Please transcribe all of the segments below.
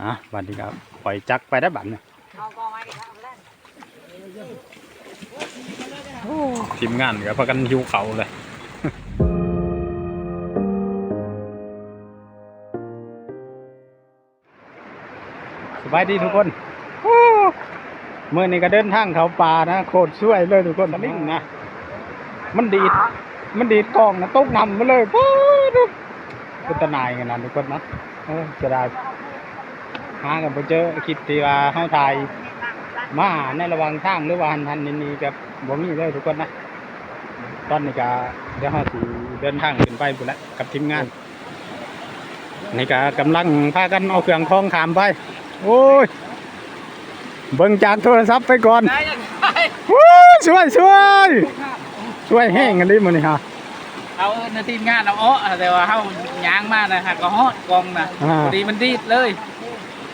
อะบัดนี้ครับปล่อยจักไปได้บัดเนี่ยเอากองไม้ดิครับเอาไปเล่นทีมงานก็พากันหิวเขาวเลยสบายดีทุกคนโอ้เมื่อนี้ก็เดินทางเขาป่านะโคตรช่วยเลยทุกคนนิ่งนะมันดีด มันดีดกล้องนะตกนำมาเลยปู๊ด เป็นตะนายกันนะทุกคนนะเออจะได้หากันไปเจอคิดที่ว่าเฮาถ่ายมาในระหว่างทางหรือว่าหันทันนี่นี่กับบ่มีเลยทุกคนนะตอนนี้ก็เดี๋ยวเฮาสิเดินทางขึ้นไปพุ่นละกับทีมงานนี่ก็กำลังพากันเอาเครื่องคล้องขามไป โอ้ย เบิ่งจากโทรศัพท์ไปก่อนได้ยังไงวู้ช่วยช่วยช่วยแห้งกันดิมื้อนี้ฮะ เอาในทีมงานเอาอ้อแต่ว่าเฮาย่างมานะฮะก็ฮอดกองนะอ่า พอดีมันดีดเลย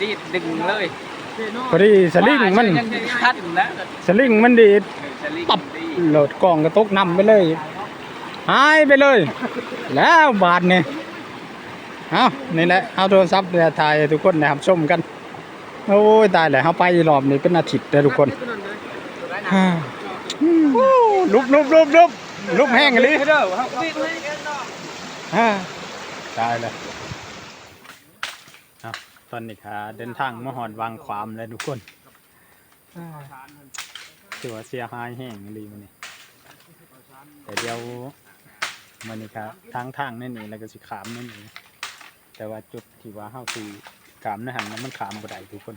ดีดดึงเลยพอดีสลิงมันว่ายังคัดนะสลิงมันดีดสลิงตับดีโหลดกล่องก็ตกน้ำไปเลยหายไปเลย แล้วบาทนี่เอานี่แหละเอาโทรศัพท์เนี่ยถ่ายให้ทุกคนนะครับชมกัน โอ้ยตายแล้วเขาไปรอบนี้เป็นอาทิตย์เลยทุกคนฮ่าลุบลุบลุบลุบ ลุบแห้งเลยเด้อเดีดเลยฮ่าตายเลยเอาตอนนี้ค่ะเดินทางมาหอดวางความเลยทุกคนอ่าถือว่าเสียหายแห้งเลยมันนี่แต่เดี๋ยวมันนี่ครับทางทางนั่นนี่แล้วก็สิขามนั่นนี่แต่ว่าจุดที่ว่าเฮาคือขามนะหันนั้นมันขามบ่ได้ทุกคน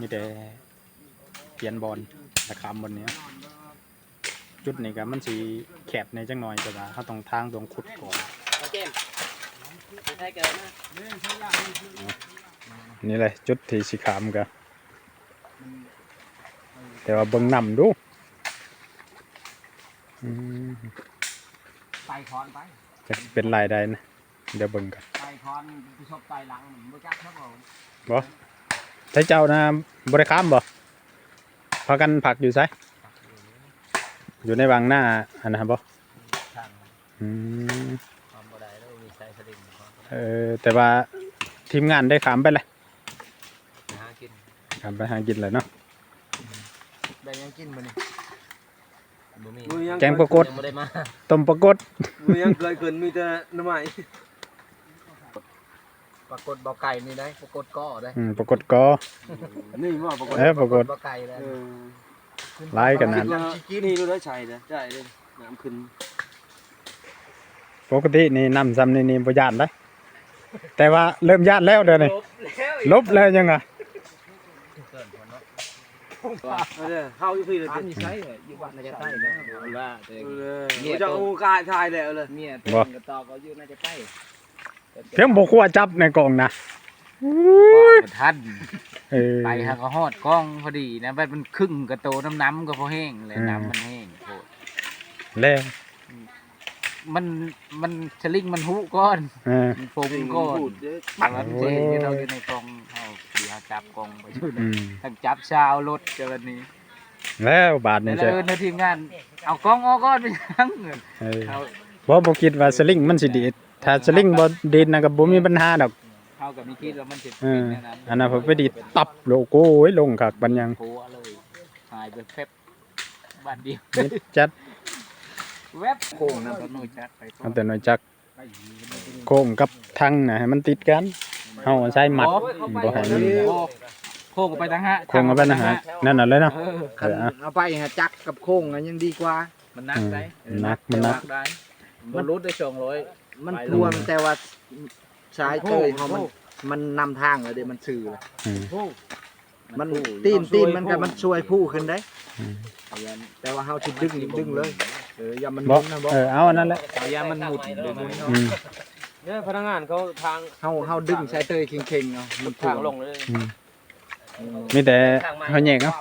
มีแต่เปลี่ยนบอลแต่ขามบนเนี้ย จุดนี้ก็มันสีแคบในจังหน่อยแต่ว่าเขาต้องทางตรงขุดก่อนเกมใช่เกินนะนี่เลยจุดที่สีขามกันแต่ว่าเบิ่งนำดูอืมไต่คอนไปจะเป็นลายใดนะเดี๋ยวเบิ่งกันไต่คอนไปชบไต่หลังบ่จักครับผมบ่ใช้เจ้านะบริคามบ่พากันผักอยู่ไส อยู่ในวังหน้าอันนะครับบ่ทางอืมความบ่ได้แล้วมีใส่สลิงพอเออแต่ว่าทีมงานได้ขามไปเลยหากินขามไปหากินเลยเนาะ ได้ยังกินมื้อนี้บ่มีมือยังแกงปรากฏยังบ่ได้มาต้มปรากฏมือยังเคยขึ้นมีแต่น้ำไม้ปรากฏบ่ไก่นี่ได้ปรากฏก้อได้อืมปรากฏกอนี่ว่าปรากฏเออปรากฏบ่ไก่แล้วเออ ลายกันนั้นว่านี่รู้ได้ใช่นะใช่เลยน้ำขึ้นปกตินี่นำซ้ำนี่นี่บ่ย่านได้แต่ว่าเริ่มย่านแล้วเดี๋ยวนี้ลบแล้วยังไงเอาเด้อเฮาอยู่พี่เลยเป็นใช้อยู่บ้านน่าจะใต้นะว่าเอาเลยเอาจะเอากายทายแล้วเลยเมียตัวก็ตอก็อยู่น่าจะใต้เพียงบ่คั่วจับในกล่องนะ ทันเออไปหาก็ฮอดกล้องพอดีนะแบบมันครึ่งกระโตน้ำน้ำก็พอแห้งเลยอืมน้ำมันแห้งโพดแล้วมันมันสลิงมันหุก้อนเออมันฟงสิ่งก้อนพูดเยอะปังมันเจนอยู่เราอยู่ในกล่องเอาดีหาจับกล่องไปอยู่อืนะมทั้งจับชาวรถเจอนี้แล้วบาทแต่นี่ละใช่เอินในทีมงานเอากล้องออกก้อนไปทั้งเงินเออเอาบ่บ่คิดว่าสลิงมันสิดีดถ้าสลิงบ่ดีดนะก็บ่มีปัญหาดอก เอากับมีคิดว่ามันจะเอเป็นอแนวนั้นอันนั้นผมไปดีดตับโลโก้ไว้ลงคักบันยังโผล่เลยหายไปแฟบบ้านเดียวนิดจัดแวบโค้งนะต้นนูจัดไปก่อเอานแต่หน่อยจักโค้งกับทังนะให้มันติดกันเฮาใช้หมัดบ่ให้มันโค้งไปทางฮะโค้งกับปัญหานั่นน่ะเลยเนาะ เออเอออะเอาไปฮะจักกับโค้งอะยังดีกว่า มันนักได้อืมนักมันนัก ได้มันรุดได้สองร้อยมันไปทวงแต่ว่า สายเตยเขามันมันนำทางเลยเดี๋ยวมันสื่อเลยอืม มันตีนตีนมันก็มันช่วยผู้ขึ้นได้อืม แต่ว่าเฮาสิดึงนี่ดึงเลยเอออย่ามันหบ่มุนนะบ่เออเอาอันนั้นแหละเอายามันหมุดเลยมุนอืมเนี่ยพนักงานเขาทางเฮาเฮาดึงสายเตยเข่งๆเอามันทวทางงลงเลย อืมมีแต่เฮาแยกเอา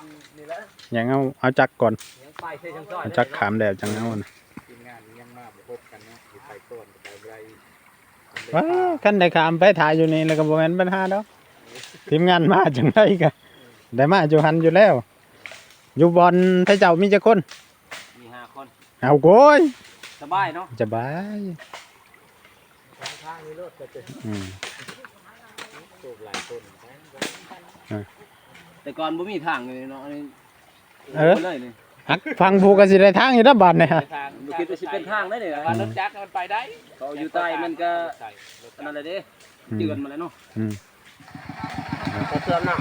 แยกเอาเอาจักก่อนไปเส้นช่างซ้อยเอาจักขามแดดจังเอานะ ทีมงานยังมาพบกันเนาะไปก่อนไปไร ว้าคันได้ขามไปถ่ายอยู่นี่แล้วก็บ่แม่นปัญหาดอกทีมงานมาจังไดก็ได้มาอยู่หันอยู่แล้ว อยู่บอลไทเจ้ามีจักคนมีห้าคนเอาโกยสบายเนาะสบายทางนี้รถก็จะอืมสูบหลายคนแต่ก่อนบ่มีทางเลยเนาะอันนี้เออเลยนี่ ฮักฟังผู้ก็สิได้ทางอยู่นะบัดเนี่ยไปทางบ่คิดว่าสิเป็นทางได้เลยว่ารถจักรมันไปได้เขาอยู่ใต้มันก็อันนั้นแหละเด้เจือนมาแล้วเนาะอืมจะเสื่อมหนัก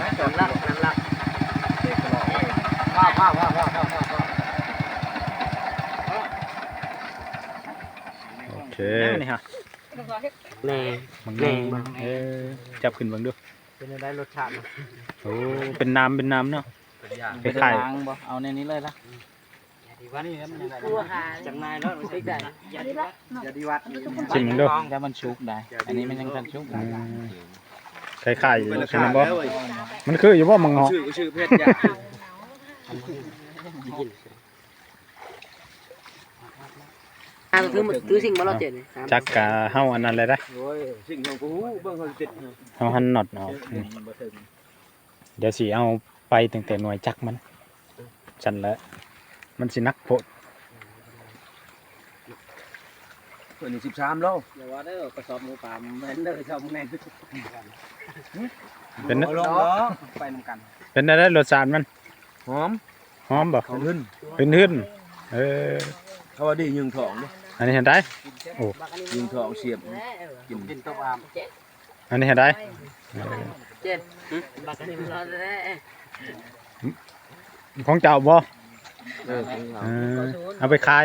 นะเสื่อมรักนั่นรักว้าวว้าวว้าวว้าวว้าวว้าวโอเคนี่ฮะแน่มันแน่เออจับขึ้นเบิ่งดูเป็นได้รสชาติโอ้เป็นน้ำเป็นน้ำเนาะ คไปล้ายล้างบ่เอาในนี้เลยละจังนายเนาะมันติดได้อย่าดีวัดๆชิมดูแต่มันชุกได้ อันนี้มันยังทันชุกอืมคล้ายๆอยู่ใช่ไหมบ่มันคืออยู่บ่มังเงาะชื่อก็ชื่อเพชรยาอ่าคือคือสิ่งบ่เราเจ็ดจักกะเฮาอันนั้นเลยได้โอ้ยสิ่งของกูเบิ่งเขาติดเฮาหันน็อตเอาอืมเดี๋ยวสิเอา ไปตั้งแต่หน่วยจักมันฉันแหละมันสินักโพดเพิ่นนี่13โลอย่าว่าเด้อกระสอบหมูป่ามันเด้อกระสอบหมูแน่เป็นเอาลงเนาะไปนำกัน เป็นได้รสชาติมันหอมหอมบ่หอมขึ้นเป็นหื้นเออเขาว่าดียิงทองเด้อันนี้เห็นได้ยิงทองเสียบกินกินตบอามอันนี้เห็นได้เจ็ดบักนี่เราได้ ของเจ้าบ่เออเออเอาไปขาย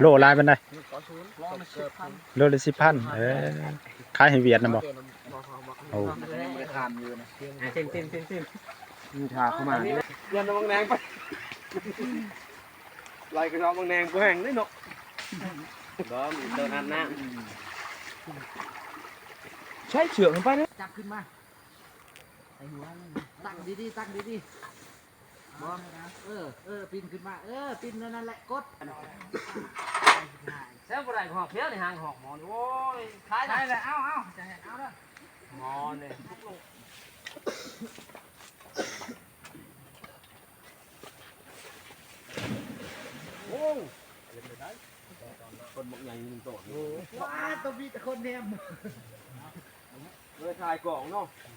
โลลายเป็นได้โลละสิบพันเออขายให้เวียดนะบ่โอ้ทานอยู่นะเต็มเต็มเต็มเต็มมีทาเข้ามายันบางแนงไปไล่กระสอบบางแนงกูแห้งได้เนาะบ่มีตัวนั้นนะใช้เชือกมันไปเนี่ยจับขึ้นมาไอ้หัว ตั้งดีๆตั้งดีๆบ่เออเออปีนขึ้นมา เออปีนนั่นแหละกดแซ่บบ่ได้หอกเพี้ยวในหางหอกหมอนโอ้ยขายได้แล้วเอาเอาจะให้เอาเด้อหมอนเนี่ยคนบางใหญ่ยิงโตว้าตัวมีแต่คนแนมเลยทายกล่องเนาะ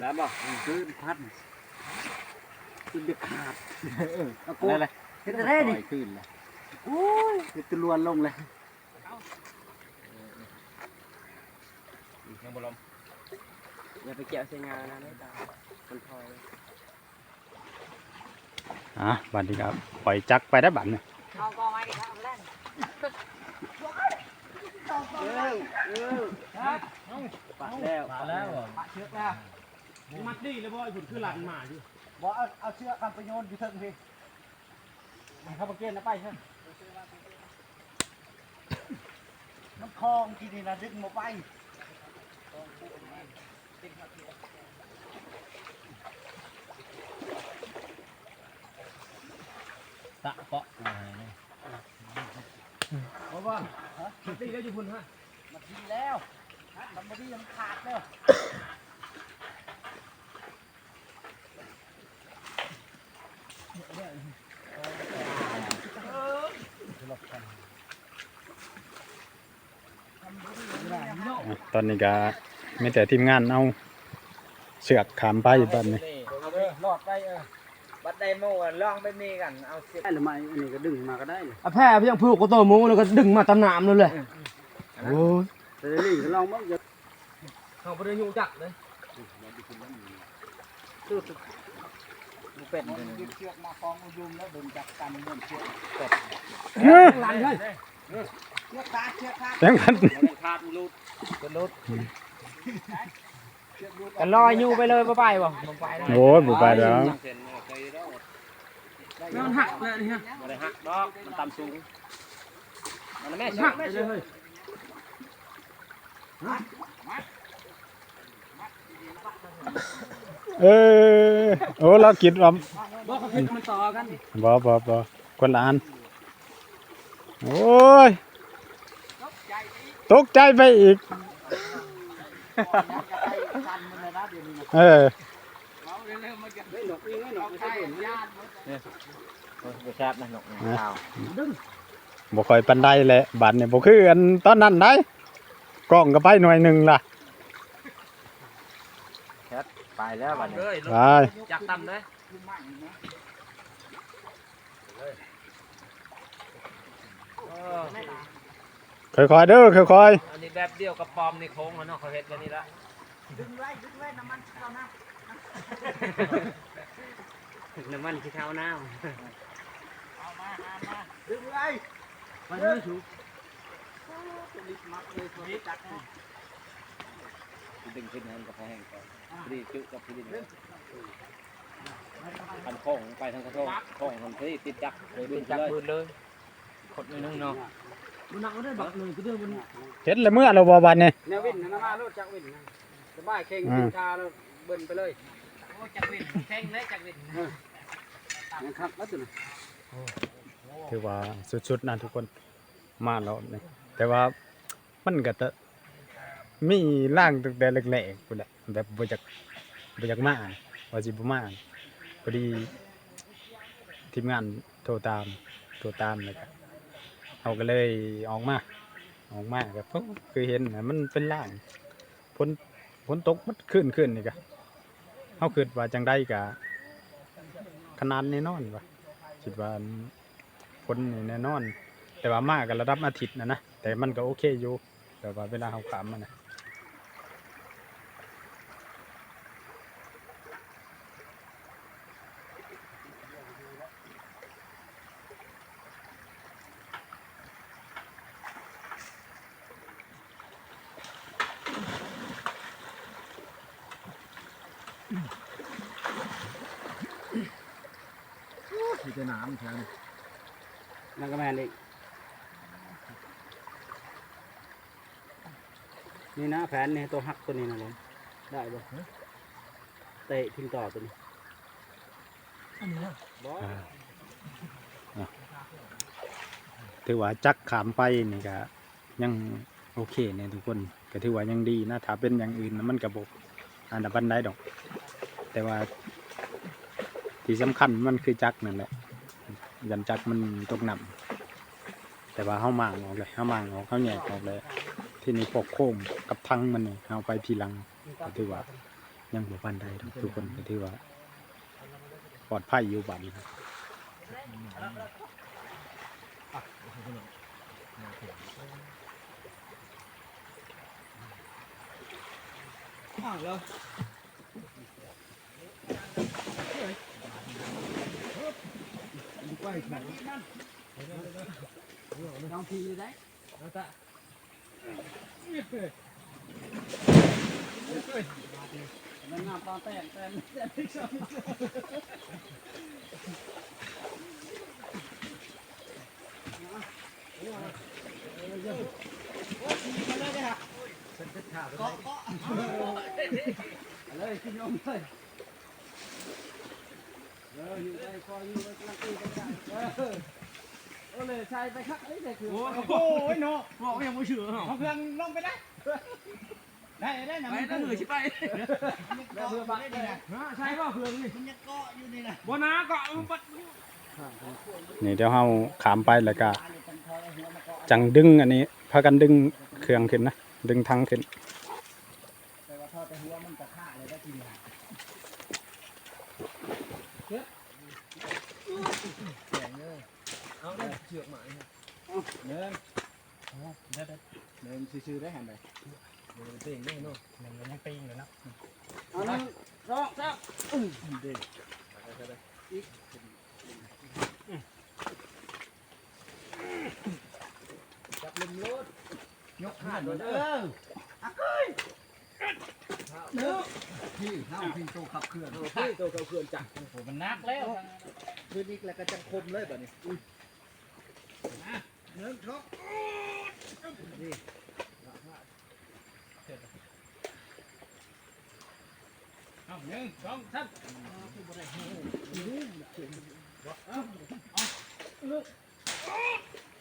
แน่เลยเด็กพวกกันเนี่ยคือตั้งหันไปยองแม่ไหมเออเขาก็จะยองแล้วบ่คือพัดคือเด็กขาดตะโกนเห็นได้ดิขึ้นเลยโอ้ยคือตะลวนลงเลยยังบ่ลมอย่าไปเกี่ยวใช้งานนะไม่ตามมันพอยอะบัดนี้ครับปล่อยจักไปได้บัดเนี่ยเอากองไว้ดิครับแล่นปัดแล้วปัดแล้วปะเชือกแล้ว มัดดีแล้วบ่ไอ้ผุดคือหลันหมาอยู่บอกเอาเอาเชือกกันไปโยนอยู่เทิงพี่เขาไปเกณฑ์นะไปเถอะน้ำคลองที่นี่นะดึงมาไปตะเปาะเพราะว่ามัดดีแล้วอยู่พุ่นฮะมาทีแล้วมันมาดีมันขาดแล้ว อะ ตอนนี้ก็มีแต่ทีมงานเอาเสือกขามไปบัดนี้เอาไปหลอดไปเออบัดไดโม่ลองไปมีกันเอาเสียหรือไม่อันนี้ก็ดึงมาก็ได้เลยอะแพ้เพียงผูกก็โตหมูแล้วก็ดึงมาตำหนามนั่นเลยโอ้ยแต่นี่ลองบ้างเขาบ่ได้อยู่จักเลย เป็ดเชือกมาคล้องยุงแล้วดึงจับกันเดินเชือกหลันเลยเชือกขาดเชือกขาดแจ้งกันขาดรูดเป็นรูดกันลอยยูไปเลยบ่ไปบ่บ่ไปโอ้ยบ่ไปแล้วมันหักเลยนี่ฮะบ่ได้หักดอกมันต่ำสูงมันแม่หักเลยเฮ้ย เออโอ้เราคิดว่าบ่เขาคิดมันต่อกันบ่บ่บ่คนละอันโอ้ยตกใจไปอีก เออเอาเร็วๆมันจะไม่หนกนี่ไม่หนกไม่ใช่ใช่เห็นญาบ่แซ่บนะนกข้าวบ่ค่อยปานใดแหละบัดนี่บ่คืออันตอนนั้นได้กล้องก็ไปหน่วยหนึ่งล่ะ ไปแล้วบัดนี้เลยไปจักต่ำเลยค่อยๆเด้อค่อยอันนี้แบบเดียวกับปอมในโค้งแล้วเนาะเขาเฮ็ดกันนี่ละน้ำมันที่เท้าน้มันไม่ถูกดึงขึ้นนั้นกับแห้งก่อน รีจุกับพี่ดินคันโค้งไปทางกระโค้งโค้งทำที่ติดจักเลยดึงจักเลยปืนเลยขดนิดนึงเนาะำมันหนักได้บักเลยก็เรื่องมันๆเห็นแล้วเมื่อเราบ่บัดนี่แนววินนะมาโลดจักวินสบายเข่งอืมชาแล้วเบิ่นไปเลยโอ้จักรวินแข่งเลยจักรวินนะครับแล้วตัวนี้ถือว่าสุดๆนะทุกคนมาแล้วนี่แต่ว่ามันก็จะมีร่างตั้งแต่แรกๆพุ่นแหละ แบบบ่จักบ่จักมาว่าสิบ่มาพอดีทีมงานโทรตามโทรตามแล้วก็เขาก็เลยออกมาออกมาก็ปุ๊บคือเห็นน่ะมันเป็นร่างฝนฝนตกมันขึ้นขึ้นนี่ก็เฮาคิดว่าจังได้ก็ขนาดแน่นอนว่าคิดว่าฝนนี่แน่นอน แต่ว่ามากันระดับอาทิตย์นะนะแต่มันก็โอเคอยู่แต่ว่าเวลาเขาขามมันนะ นี่นะแผนนี่ตัวหักตัวนี้นะเลยได้บ่เตะทิ้งต่อตัวนี้อ่าอะถือว่าจักขามไปนี่ก็ยังโอเคเนี่ยทุกคนก็ถือว่ายังดีนะถ้าเป็นอย่างอื่นน่ะมันกระบอกอันดับบันไดดอก แต่ว่า ที่สำคัญมันคือจักนั่นแหละยันจักมันตกน้ำแต่ว่าเฮาหมางออกเลยเฮาหมางออกเฮาแยกออกเลย ที่นี่พวกโค้งกับทั้งมันนี่เฮาไปทีหลังก็ถือว่า ยังบ่ปานใดดอกทุกคนก็ถือว่า ปลอดภัยอยู่บัดนี้ครับน้องพีได้แล้วจ้ะ มันน้ำตาแตกแตนเลยขึ้นยมเลยเอออยู่ได้คอยอยู่ได้กำลังตีกันได้ เออโอ้เลยใช่ไปคักเอ้ยได้คือโอ้ยโนบอกยังไม่เชื่อเขาเครื่องลงไปได้ได้ได้นะไปน้ำมือชิไปแล้วเพื่อบักได้นะใช่ป่ะเพื่อนนี่มันยังเกาะอยู่นี่นะบัวนาก็เอาปัดนี่เดี๋ยวเฮาขามไปแล้วก็จังดึงอันนี้พากันดึงเครื่องขึ้นนะดึงทั้งขึ้น แต่ว่าทอดแต่หัวมันจะฆ่าเลยได้ทีเดียว เอาได้เชือกหมาเดินเดินเดินซื่อๆได้หันไปเต่งได้เนาะมันยังปีงเลยนะเอาหนึ่งสองสามจับลมรถยกขาดเด้ออะเก้ยเด้อพี่ห้ามพิงโตขับเคลื่อนที่ตัวเขาเคลื่อนจักรโอ้โหมันนักแล้วคืนนี้แล้วก็จังคมเลยแบบนี้ เนื้อช็อกนี่เอาหนึ่งสองสาม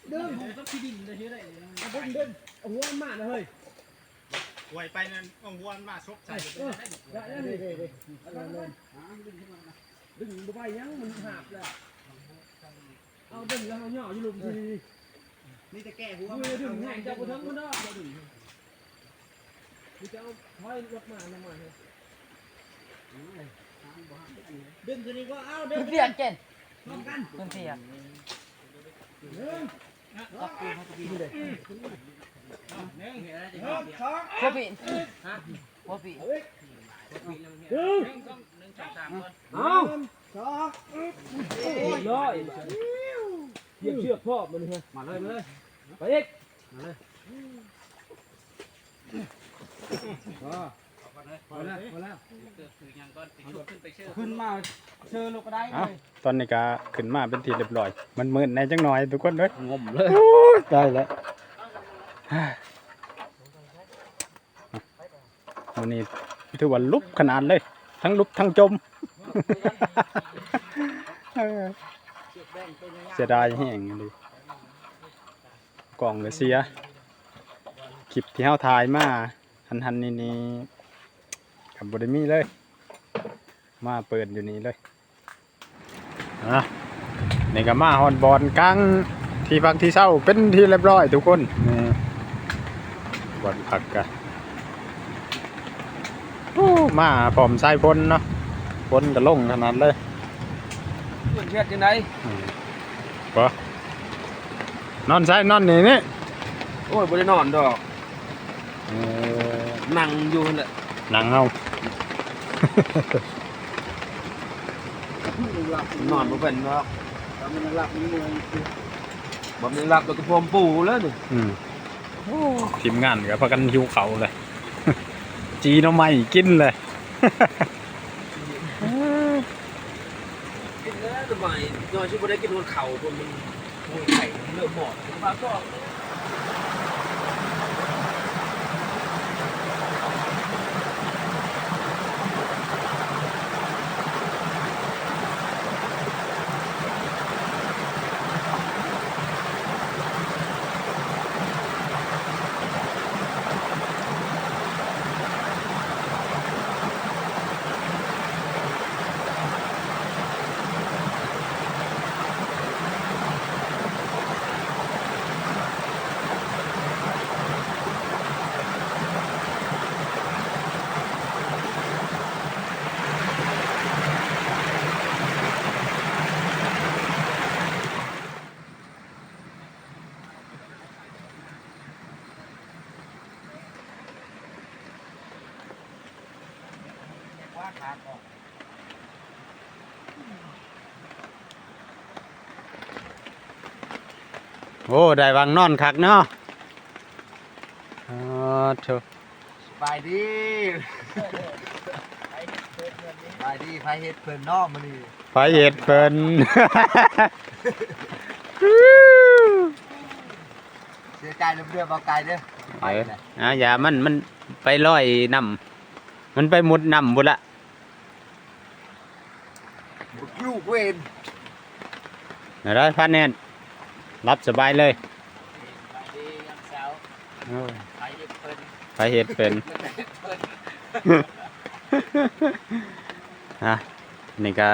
เดินผมต้องที่ดินเลยที่ไรเอาผมเดินเอาหัวมันมาเลยเฮ้ยหวยไปนั่นเอาหัวมันมาชกใส่ได้ได้เลยเลยดึงไปยังมันหักเลยเอาดึงแล้วเอาหย่ออยู่ลุมที นี่จะแก้หัวมือดึงแห้งจะไปทั้งคนเนาะดึงจะเอาถอยรถมาลงมาเลยดึงตัวนี้ก็เอาดึงเสียเก่งพร้อมกันเสียหนึ่งหนึ่งสองหัวปีหัวปีหนึ่งเอาสองร้อย เหยียบเชือกพ่อมันเลยมาเลยมาเลยไปอีกมาเลยพอพอแล้วพอแล้วขึ้นมาเชิญลูกก็ได้เอ้าตอนนี้ก็ขึ้นมาเป็นทีเรียบร้อย มันมืดในจังหน่อยทุกคนเด้ยงมเลยโอ้ยได้แล้ววันนี้ถือว่าลุกขนาดเลย ทั้งลุกทั้งจม เสียดายแห้งเลยกล่องก็เสียคลิปที่เฮาถ่ายมาหันหันๆนี่นี่กับบไดมีเลย มาเปิดอยู่นี่เลยอะนี่ก็มาฮอนบอลกลางที่พักที่เศร้าเป็นที่เรียบร้อยทุกคนนี่บอลผักกันมาพร้อมใสายพลเนาะพลก็ลงขนาดเลย เพื่อนเพื่อนยังไงอืมปะนอนใช่นอนนี่นี่โอ้ยบ่ได้นอนดอกเออนั่งอยู่นั่นแหละหนังเอานอนบ่เป็นดอกมันหลับมันมือบ่มีหลับตัวกระพรมปูแล้วนี่อืมทีมงานก็พากันหิวเขาเลย จีหน้อไม้กินเลย กินแล้อยชิบ่ได้กินหัวเข่าบนมันหัวไข่เริ่มหมดปากก็ โอ้ได้วางนอนคักเนาะอ๋อเถอะสบายดีสบายดีไฟเฮ็ดเพิ่นนอกมันนี่ไฟเห็ดเพิ่นเสียใจเรื่อยๆเบาไกลเด้อเอออะอย่ามันมันไปลอยน้ำมันไปมุดน้ำบุละบุกลูกเวนเดี๋ยวได้พันแน่น รับสบายเลยโอ้ยไฟเห็ดเป็นฮะนี่ก็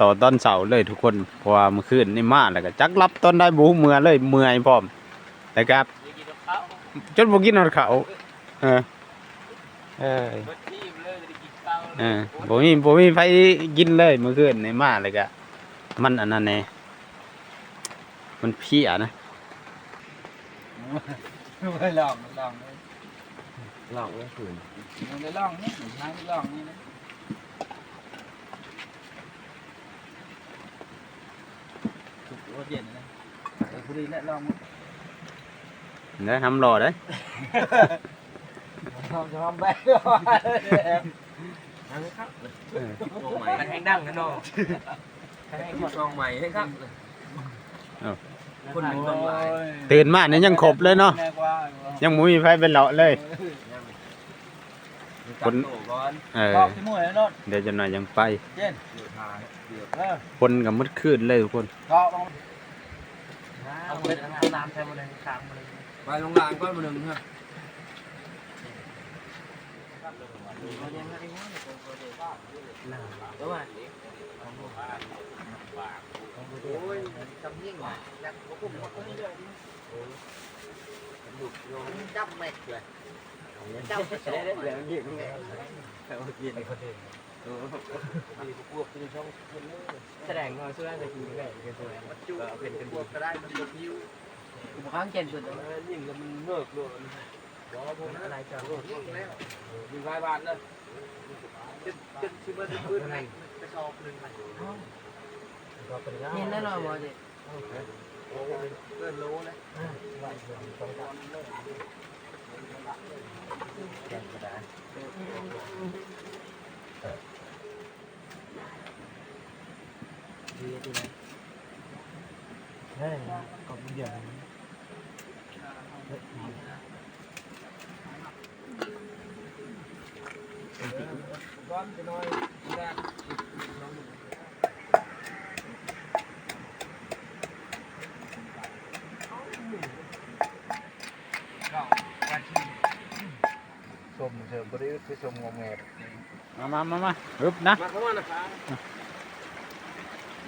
ต่อต้นเสาเลยทุกคนเพราะว่าเมื่อคืนนี่มาแล้วก็จักรับต้นได้บูเมื่อเลยเมื่อยพร้อมแต่ครับจนบ่กินนอนเขาวเออเออเออบ่มีบ่มีไฟกินเลยเมื่อคืนนี่มาเลยก็มันอันนั้นแน่ มันเพลียนะไม่ลองลองหลอกเลยคืนมันได้ลองนี่ทางที่ลองนี่นะถูกว่าเย็นนะเออพอดีแล้วลองเด้อทำรอเด้อลองจะทำแบบด้วยมันแห้งดังนะน้องแห้งซองใหม่ให้ครับ คนหนึ่งต้องหลายตื่นมาเนี่ยยังครบเลยเนาะแน่กว่ายังบ่มีไฟเป็นเลาะเลยนจับโตก่อนเออบอกที่มวยแล้วรถเดี๋ยวจะหน่อยยังไปเช่นเดือดหายเดือดเออคนกับมืดคืนเลยทุกคนก็ต้องเอาเป็นน้ำใช้หมดเลยค้างหมดเลยไปโรงงานก้อนมาหนึ่งฮะเอาเนี่ยมาไอ้เนี่ยหนาวแล้วว่าโอ้ยจำยิ่งว่ะอยากบ่คุ้มบ่คุ้มเลยดุโยนจับแม็กเลยจับไปสองเหลืองเด็กไงแสดงว่าช่วจะกินได้กันตัวมันจูเป็นกันบวกก็ได้มันบวกยิ้วผมค้างเจนสุดเลยยิ่งก็มันเลิกเลยบ่ผมอะไรจ้ะบวกแล้วมีรายบาทเลยจนจนสิบ่ได้พื้นให้กระสอบนึงเห็นแน่นอนว่าจะโอ้เกินโลเลยดีดีนะเฮ้ยกบเดียว ก้อนไปน้อยแรก ชมเสริมบริคือชมงงแงมามามามาฮึบนะมาเข้ามานะครับ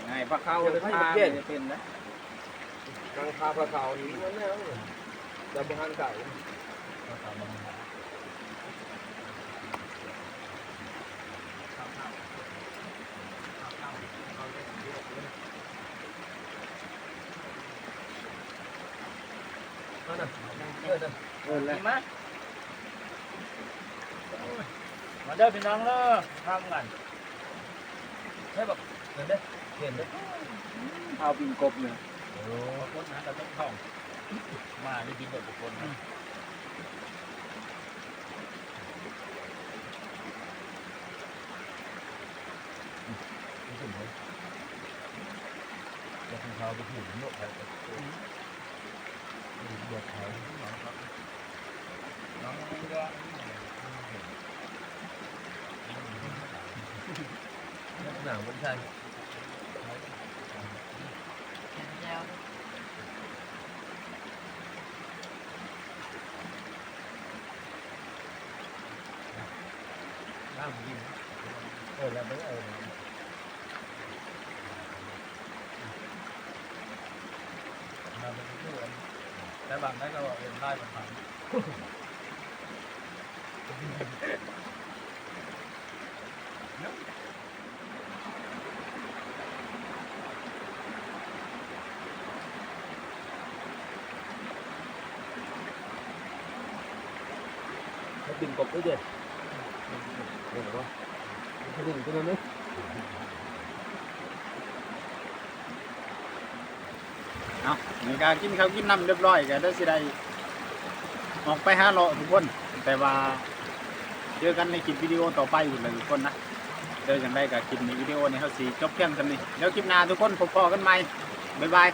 ไงปลาเข้าเลยพาเป็นนะกลางคาปลาเขานี่มันแล้วจะบหันไก่ ดีมาก มาเด้อพี่น้องเด้อทำกันใช่แบบเห็นได้เห็นได้เอาปิงกบเนี่ยคนนั้นเราต้องท่อง มาได้กินแบบบุคคลเขาไปถึงโลกแล้วเดือดเขาหนังมันใช่เออ ล้วไม่เออแต่บางได้ก็เอ็นได้บางครั้ง เขาบิน กบด้วยเด็ดเห็นปะเขาบินตันไหมเอาในการกินข้าวกินน้ำเรียบร้อยก็ได้สิได้ออกไปหาเลาะทุกคน แต่ว่าเจอกันในคลิปวิดีโอต่อไปอยู่เลยทุกคนนะเดี๋ยวอย่างไรกับคลิปนี้วิดีโอนี้เขาสีจบเพียงเท่านี้เดี๋ยวคลิปหน้าทุกคนพบกันใหม่บ๊ายบาย